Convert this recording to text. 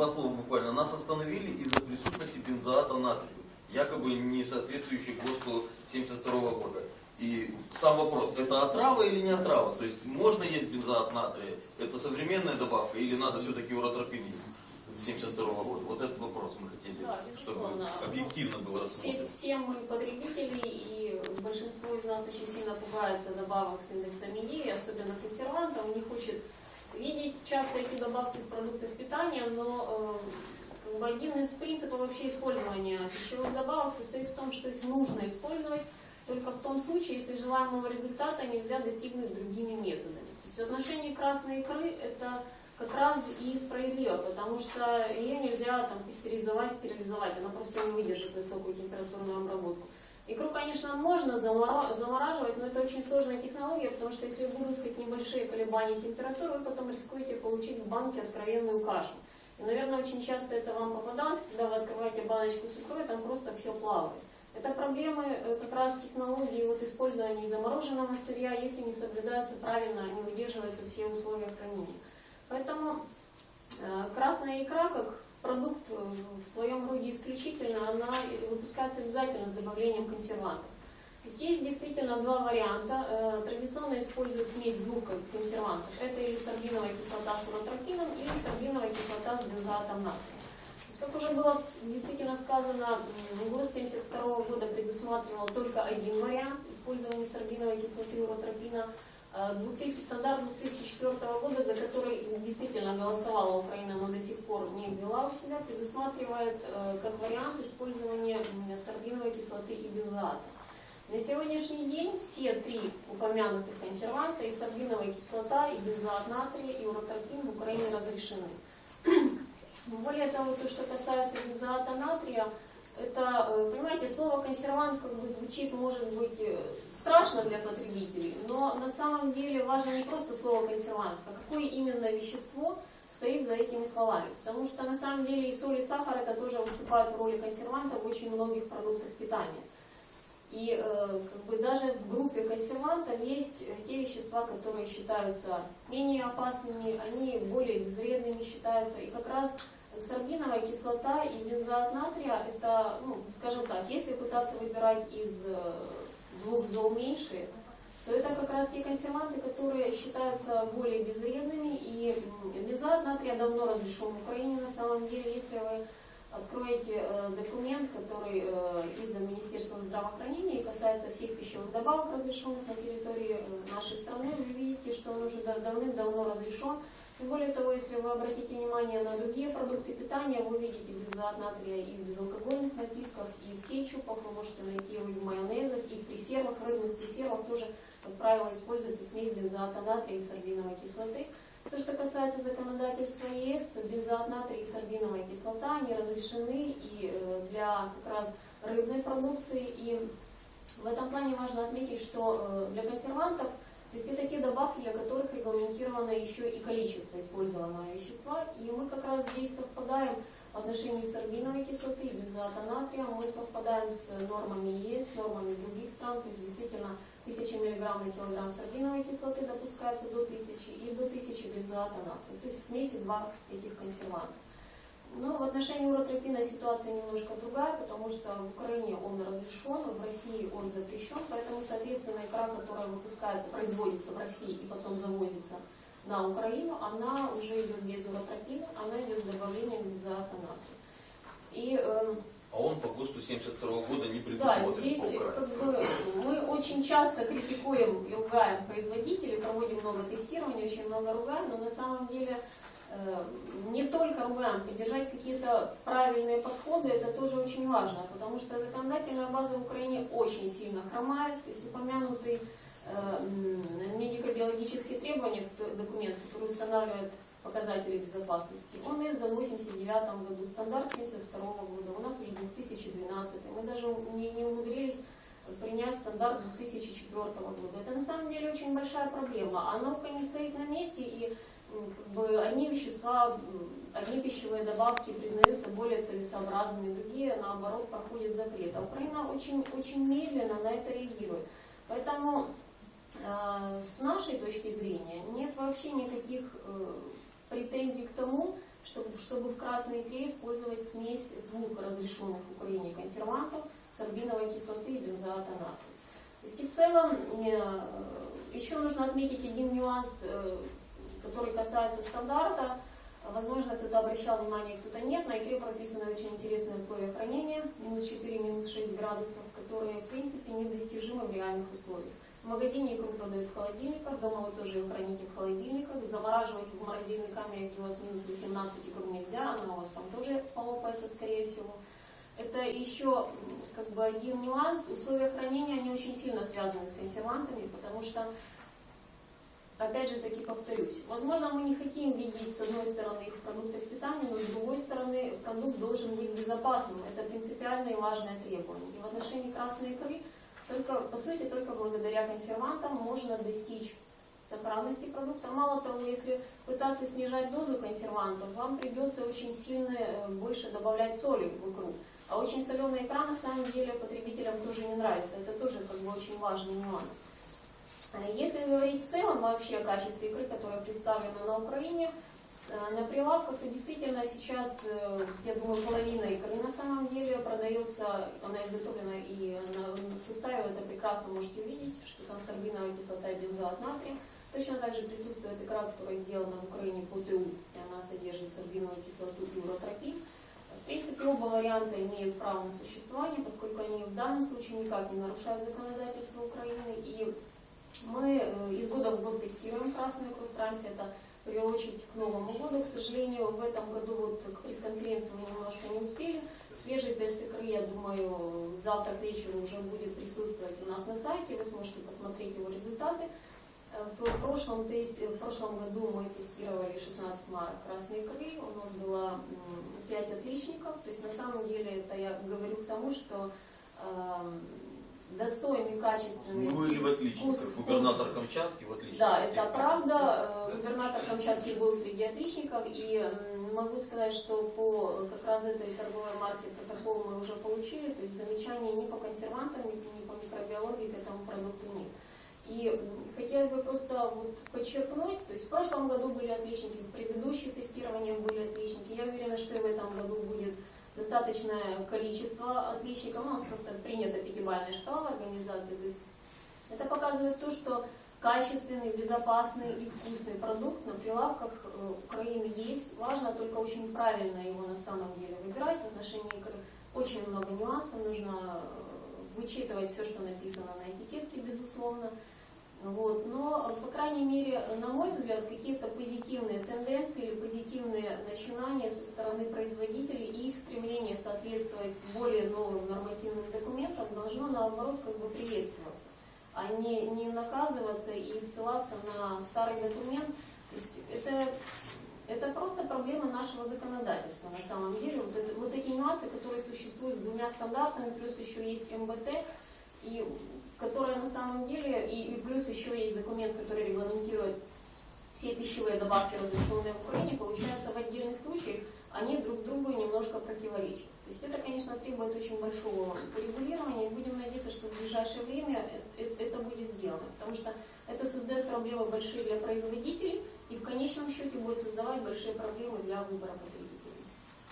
два слова буквально. Нас остановили из-за присутствия бензоата натрию, якобы не соответствующий ГОСТу 72 года. И сам вопрос, это отрава или не отрава? То есть можно есть бензоат натрия? Это современная добавка или надо все-таки уротропинизм 72 года? Вот этот вопрос мы хотели, Да, чтобы объективно был Все, рассмотрен. все мы потребители, и большинство из нас очень сильно пугается добавок с индексом ЕИ, особенно консервантов, не хочет видеть часто эти добавки в продуктах питания, но э, один из принципов вообще использования пищевых добавок состоит в том, что их нужно использовать только в том случае, если желаемого результата нельзя достигнуть другими методами. То есть в отношении красной икры это как раз и справедливо, потому что ее нельзя там пастеризовать, стерилизовать, она просто не выдержит высокую температурную обработку. Икру, конечно, можно замораживать, но это очень сложная технология, потому что если будут хоть небольшие колебания температуры, вы потом рискуете получить в банке откровенную кашу. И, наверное, очень часто это вам попадалось, когда вы открываете баночку с икрой, там просто все плавает. Это проблемы э, как раз технологии вот, использования замороженного сырья, если не соблюдается правильно, не выдерживаются все условия хранения. Поэтому э, красная икра, как продукт э, в своем роде исключительно, она выпускается обязательно с добавлением консервантов. Здесь действительно два варианта. Э, Традиционно используют смесь двух консервантов. Это или сорбиновая кислота с уротропином, или сорбиновая кислота с бензоатом натрия. Как уже было действительно сказано, ГОСТ 1972 года предусматривал только один вариант использования сорбиновой кислоты уротропина. Э, 2000 стандарт 2004 года, за который действительно голосовала Украина, но до сих пор не ввела у себя, предусматривает э, как вариант использования м, сорбиновой кислоты и бензоата. На сегодняшний день все три упомянутых консерванта, и сорбиновая кислота, и бензоат натрия, и уротропин в Украине разрешены. Более того, то, что касается бензоата натрия, это, э, понимаете, слово консервант как бы звучит, может быть, э, страшно для потребителей, но на самом деле важно не просто слово консервант, а какое именно вещество стоит за этими словами. Потому что на самом деле и соль, и сахар это тоже выступают в роли консерванта в очень многих продуктах питания. И э, как бы даже в группе консервантов есть э, те вещества, которые считаются менее опасными, они более безвредными считаются. И как раз сорбиновая кислота и бензоат натрия, это, ну, скажем так, если пытаться выбирать из э, двух зол меньшие, то это как раз те консерванты, которые считаются более безвредными. И бензоат натрия давно разрешен в Украине на самом деле. Если вы откроете э, документ, который э, издан Министерством здравоохранения и касается всех пищевых добавок, разрешенных на территории нашей страны, вы видите, что он уже да- давным-давно разрешен. Более того, если вы обратите внимание на другие продукты питания, вы увидите натрия и в безалкогольных напитках, и в кетчупах, вы можете найти его и в майонезах, и в пресервах, рыбных пресервах тоже, как правило, используется смесь натрия и сорбиновой кислоты. То, что касается законодательства ЕС, то бензоат и сорбиновая кислота, они разрешены и э, для как раз рыбной продукции. И в этом плане важно отметить, что э, для консервантов, то есть это те добавки, для которых регламентировано еще и количество использованного вещества. И мы как раз здесь совпадаем в отношении сорбиновой кислоты и бензоата натрия. Мы совпадаем с нормами ЕС, нормами других стран. То есть действительно 1000 мг на килограмм сорбиновой кислоты допускается до 1000 и до 1000 бензоата натрия. То есть в смеси два этих консерванта. Но в отношении уротропина ситуация немножко другая, потому что в Украине он разрешен, России он запрещен, поэтому, соответственно, икра, которая выпускается, производится в России и потом завозится на Украину, она уже идет без уротропина, она идет с добавлением бензоата натрия. И эм, А он по ГОСТу 72 года не да, предусмотрен здесь по как бы, мы очень часто критикуем и ругаем производителей, проводим много тестирований, очень много ругаем, но на самом деле э, не только ругаем, поддержать какие-то правильные подходы, это тоже очень важно, потому что законодательная база в Украине очень сильно хромает, то есть упомянутый э, м, медико-биологические требования, документ, который устанавливает показатели безопасности, он издан в 1989 году, стандарт 1972 года, у нас уже 2012, мы даже не, не умудрились принять стандарт 2004 года. Это на самом деле очень большая проблема, а наука не стоит на месте, и одни вещества, одни пищевые добавки признаются более целесообразными, другие, наоборот, проходят запрет. А Украина очень, очень медленно на это реагирует. Поэтому э, с нашей точки зрения нет вообще никаких э, претензий к тому, чтобы, чтобы в красной икре использовать смесь двух разрешенных в Украине консервантов сорбиновой кислоты и бензоата натрия. То есть и в целом э, еще нужно отметить один нюанс, который касается стандарта. Возможно, кто-то обращал внимание, кто-то нет. На икре прописаны очень интересные условия хранения, минус 4, минус 6 градусов, которые, в принципе, недостижимы в реальных условиях. В магазине икру продают в холодильниках, дома вы тоже ее храните в холодильниках. Замораживать в морозильной камере, где у вас минус 18 икру нельзя, она у вас там тоже полопается, скорее всего. Это еще как бы один нюанс. Условия хранения, они очень сильно связаны с консервантами, потому что Опять же таки повторюсь, возможно мы не хотим видеть с одной стороны их в продуктах питания, но с другой стороны продукт должен быть безопасным. Это принципиальное и важное требование. И в отношении красной икры только, по сути, только благодаря консервантам можно достичь сохранности продукта. Мало того, если пытаться снижать дозу консервантов, вам придется очень сильно э, больше добавлять соли в икру. А очень соленая икра на самом деле потребителям тоже не нравится. Это тоже как бы очень важный нюанс. Если говорить в целом вообще о качестве икры, которая представлена на Украине, э, на прилавках, то действительно сейчас, э, я думаю, половина икры на самом деле продается, она изготовлена и на составе это прекрасно можете увидеть, что там сорбиновая кислота и бензоат натрия. Точно так же присутствует икра, которая сделана в Украине по ТУ, и она содержит сорбиновую кислоту и уротропин. В принципе, оба варианта имеют право на существование, поскольку они в данном случае никак не нарушают законодательство Украины. И мы э, из года в год тестируем красную икру, стараемся это в первую очередь к Новому году. К сожалению, в этом году вот к пресс-конференции мы немножко не успели. Свежий тест икры, я думаю, завтра к вечеру уже будет присутствовать у нас на сайте. Вы сможете посмотреть его результаты. Э, В прошлом, тесте, в прошлом году мы тестировали 16 марок красной икры. У нас было 5 отличников. То есть на самом деле это я говорю к тому, что эм, достойный, качественный Мы были в отличниках. вкус- Губернатор Камчатки в отличниках. да, это правда. Губернатор Камчатки был среди отличников, и могу сказать, что по как раз этой торговой марке протокол мы уже получили, то есть замечаний ни по консервантам, ни по микробиологии к этому продукту нет. И хотелось бы просто вот подчеркнуть, то есть в прошлом году были отличники, в предыдущих тестированиях были отличники. Я уверена, что и в этом году будет достаточное количество отличников. У нас просто принята пятибалльная шкала в организации. То есть это показывает то, что качественный, безопасный и вкусный продукт на прилавках э, Украины есть. Важно только очень правильно его на самом деле выбирать в отношении икры. Очень много нюансов, нужно э, вычитывать все, что написано на этикетке, безусловно. Вот. Но, по крайней мере, на мой взгляд, какие-то позитивные тенденции или позитивные начинания со стороны производителей и их стремление соответствовать более новым нормативным документам должно, наоборот, как бы приветствоваться, а не, не наказываться и ссылаться на старый документ. Это, это просто проблема нашего законодательства на самом деле. Вот, это- вот эти нюансы, которые существуют с двумя стандартами, плюс еще есть МБТ, и которая на самом деле, и, и плюс еще есть документ, который регламентирует все пищевые добавки, разрешенные в Украине, получается в отдельных случаях они друг другу немножко противоречат. То есть это, конечно, требует очень большого регулирования, и будем надеяться, что в ближайшее время э- э- это будет сделано, потому что это создает проблемы большие для производителей и в конечном счете будет создавать большие проблемы для выбора потребителей.